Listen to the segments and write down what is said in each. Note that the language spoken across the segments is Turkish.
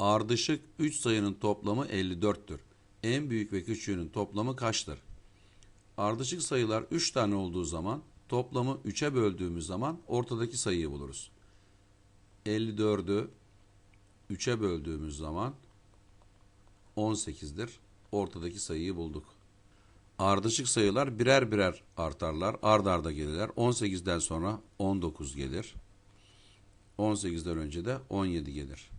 Ardışık 3 sayının toplamı 54'tür. En büyük ve küçüğünün toplamı kaçtır? Ardışık sayılar 3 tane olduğu zaman toplamı 3'e böldüğümüz zaman ortadaki sayıyı buluruz. 54'ü 3'e böldüğümüz zaman 18'dir. Ortadaki sayıyı bulduk. Ardışık sayılar birer birer artarlar. Ard arda gelirler. 18'den sonra 19 gelir. 18'den önce de 17 gelir.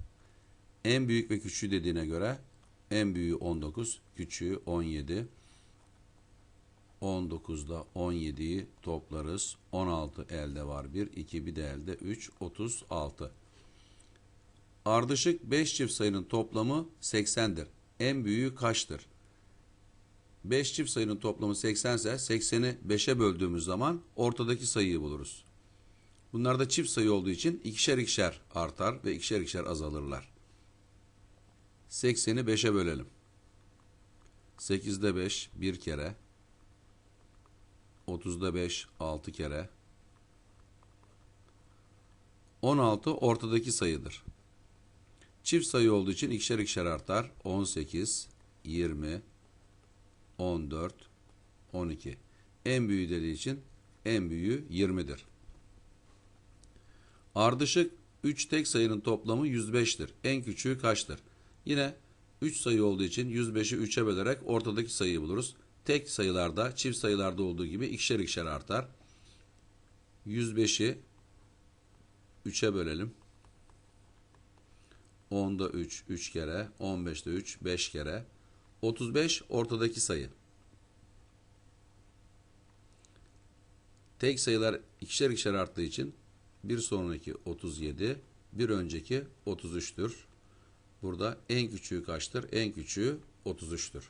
En büyük ve küçüğü dediğine göre en büyüğü 19, küçüğü 17. 19'da 17'yi toplarız. 16 elde var 1, 2 bir de elde 3, 36. Ardışık 5 çift sayının toplamı 80'dir. En büyüğü kaçtır? 5 çift sayının toplamı 80 ise 80'i 5'e böldüğümüz zaman ortadaki sayıyı buluruz. Bunlar da çift sayı olduğu için ikişer ikişer artar ve ikişer ikişer azalırlar. 80'i 5'e bölelim. 8'de 5 bir kere. 30'da 5 6 kere. 16 ortadaki sayıdır. Çift sayı olduğu için ikişer ikişer artar. 18, 20, 14, 12. En büyüğü dediği için en büyüğü 20'dir. Ardışık 3 tek sayının toplamı 105'tir. En küçüğü kaçtır? Yine 3 sayı olduğu için 105'i 3'e bölerek ortadaki sayıyı buluruz. Tek sayılarda, çift sayılarda olduğu gibi ikişer ikişer artar. 105'i 3'e bölelim. 10'da 3, 3 kere. 15'te 3, 5 kere. 35 ortadaki sayı. Tek sayılar ikişer ikişer arttığı için bir sonraki 37, bir önceki 33'tür. Burada en küçüğü kaçtır? En küçüğü 33'tür.